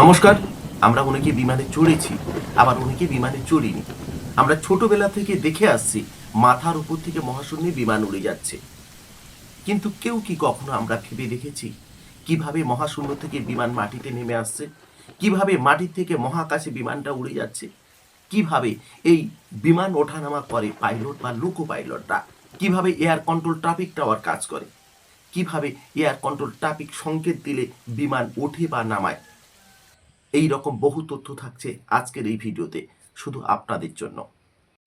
নমস্কার, আমরা অনেকে বিমানে চড়েছি, আবার অনেকে বিমানে চড়িনি। আমরা ছোটবেলা থেকে দেখে আসছি, মাথার উপর থেকে মহাশূন্যে বিমান উড়ে যাচ্ছে। কিন্তু কেউ কি কখনো আমরা ভেবে দেখেছি? কীভাবে মহাশূন্য থেকে বিমান মাটিতে নেমে আসছে? কীভাবে মাটি থেকে মহাকাশে বিমানটা উড়ে যাচ্ছে? কীভাবে এই বিমান ওঠানামা করে পাইলট বা লোকো পাইলটরা কীভাবে এয়ার কন্ট্রোল ট্রাফিক টাওয়ার কাজ করে? কীভাবে এয়ার কন্ট্রোল ট্রাফিক সংকেত দিলে বিমান ওঠে বা নামায়? এই রকম বহু তথ্য থাকছে আজকের এই ভিডিওতে, শুধু আপনাদের জন্য।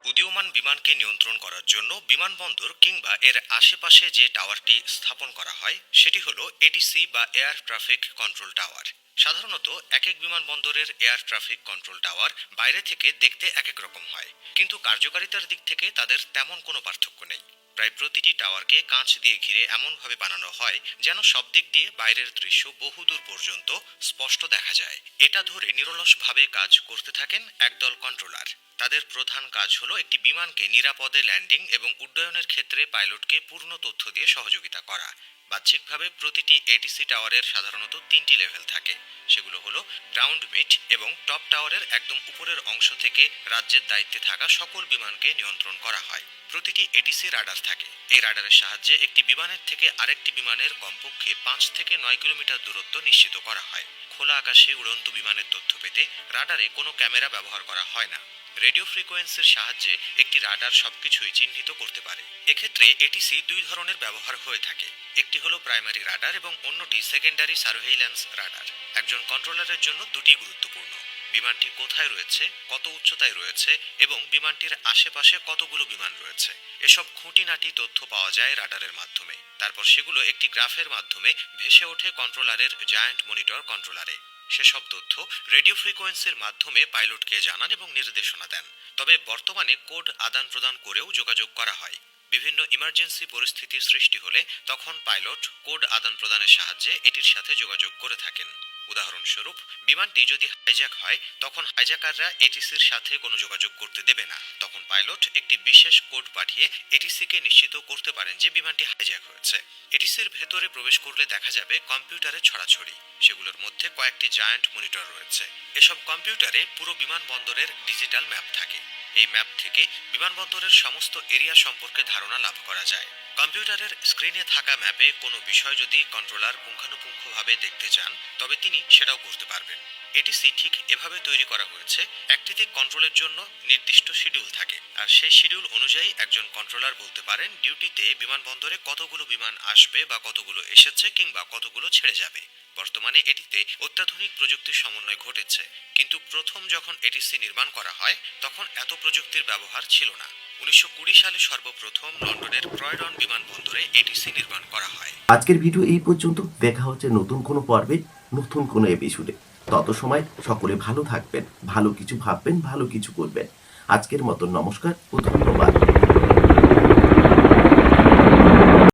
উদীয়মান বিমানকে নিয়ন্ত্রণ করার জন্য বিমানবন্দর কিংবা এর আশেপাশে যে টাওয়ারটি স্থাপন করা হয়, সেটি হলো এটিসি বা এয়ার ট্রাফিক কন্ট্রোল টাওয়ার সাধারণত এক এক বিমানবন্দরের এয়ার ট্রাফিক কন্ট্রোল টাওয়ার বাইরে থেকে দেখতে এক এক রকম হয়, কিন্তু কার্যকারিতার দিক থেকে তাদের তেমন কোনো পার্থক্য নেই। প্রায় প্রতিটি টাওয়ারকে কাঁচ দিয়ে ঘিরে এমনভাবে বানানো হয় যেন সব দিক দিয়ে বাইরের দৃশ্য বহুদূর পর্যন্ত স্পষ্ট দেখা যায়। এটা ধরে নিরলসভাবে কাজ করতে থাকেন একদল কন্ট্রোলার তাদের প্রধান কাজ হলো একটি বিমানকে নিরাপদে ল্যান্ডিং এবং উড্ডয়নের ক্ষেত্রে পাইলটকে পূর্ণ তথ্য দিয়ে সহযোগিতা করা। বাহ্যিকভাবে প্রতিটি এটিসি টাওয়ারের সাধারণত তিনটি লেভেল থাকে। সেগুলো হলো গ্রাউন্ড মিট এবং টপ টাওয়ারের একদম উপরের অংশ থেকে রাজ্যের দায়িত্বে থাকা সকল বিমানকে নিয়ন্ত্রণ করা হয়। প্রতিটি এটিসি রাডার থাকে। এই রাডারের সাহায্যে একটি বিমানের থেকে আরেকটি বিমানের কমপক্ষে পাঁচ থেকে নয় কিলোমিটার দূরত্ব নিশ্চিত করা হয়। খোলা আকাশে উড়ন্ত বিমানের তথ্য পেতে রাডারে কোনো ক্যামেরা ব্যবহার করা হয় না। রেডিও ফ্রিকোয়েন্সির সাহায্যে একটি রাডার সবকিছুই চিহ্নিত করতে পারে। এক্ষেত্রে এটিসি দুই ধরনের ব্যবহার হয়ে থাকে। একটি হলো প্রাইমারি রাডার এবং অন্যটি সেকেন্ডারি সার্ভেইল্যান্স রাডার। একজন কন্ট্রোলারের জন্য দুটি গুরুত্বপূর্ণ। বিমানটি কোথায় রয়েছে, কত উচ্চতায় রয়েছে এবং বিমানটির আশেপাশে কতগুলো বিমান রয়েছে? এসব খুঁটিনাটি তথ্য পাওয়া যায় রাডারের মাধ্যমে। তারপর সেগুলো একটি গ্রাফের মাধ্যমে ভেসে ওঠে কন্ট্রোলারের জায়ান্ট মনিটর কন্ট্রোলারে। সেসব তথ্য রেডিও ফ্রিকোয়েন্সির মাধ্যমে পাইলটকে জানান এবং নির্দেশনা দেন। তবে বর্তমানে কোড আদান প্রদান করেও যোগাযোগ করা হয়। বিভিন্ন ইমার্জেন্সি পরিস্থিতির সৃষ্টি হলে তখন পাইলট কোড আদান প্রদানের সাহায্যে এটির সাথে যোগাযোগ করে থাকেন। উদাহরণস্বরূপ, বিমানটি যদি হাইজ্যাক হয়, তখন হাইজ্যাকাররা এটিসির সাথে কোনো যোগাযোগ করতে দেবে না। তখন পাইলট একটি বিশেষ কোড পাঠিয়ে এটিসিকে নিশ্চিত করতে পারেন যে বিমানটি হাইজ্যাক হয়েছে। এটিসির ভেতরে প্রবেশ করলে দেখা যাবে কম্পিউটারে ছড়াছড়ি। সেগুলোর মধ্যে কয়েকটি জায়ান্ট মনিটর রয়েছে। এসব কম্পিউটারে পুরো বিমানবন্দরের ডিজিটাল ম্যাপ থাকে। এই ম্যাপ থেকে বিমানবন্দরের সমস্ত এরিয়া সম্পর্কে ধারণা লাভ করা যায়। কম্পিউটারের স্ক্রিনে থাকা ম্যাপে কোনো বিষয় যদি কন্ট্রোলার পুঙ্খানুপুঙ্খভাবে দেখতে চান, তবে তিনি সেটাও করতে পারবেন। এটিসি ঠিক এভাবে তৈরি করা হয়েছে, একটিতে কন্ট্রোলের জন্য নির্দিষ্ট শিডিউল থাকে, আর সেই শিডিউল অনুযায়ী একজন কন্ট্রোলার বলতে পারেন, ডিউটিতে বিমানবন্দরে কতগুলো বিমান আসবে বা কতগুলো এসেছে কিংবা কতগুলো ছেড়ে যাবে। বর্তমানে এটিতে অত্যাধুনিক প্রযুক্তির সমন্বয় ঘটেছে, কিন্তু প্রথম যখন এটিসি নির্মাণ করা হয়, তখন এত প্রযুক্তির ব্যবহার ছিল না। উনিশশো কুড়ি সালে সর্বপ্রথম লন্ডনের ক্রয়ডন বিমানবন্দরে এটিসি নির্মাণ করা হয়। আজকের ভিডিও এই পর্যন্ত। দেখা হচ্ছে নতুন কোনো পর্বে, নতুন কোনো এপিসোডে তত সময় সকলে ভালো থাকবেন, ভালো কিছু ভাববেন, ভালো কিছু করবেন। আজকের মতো নমস্কার ও ধন্যবাদ।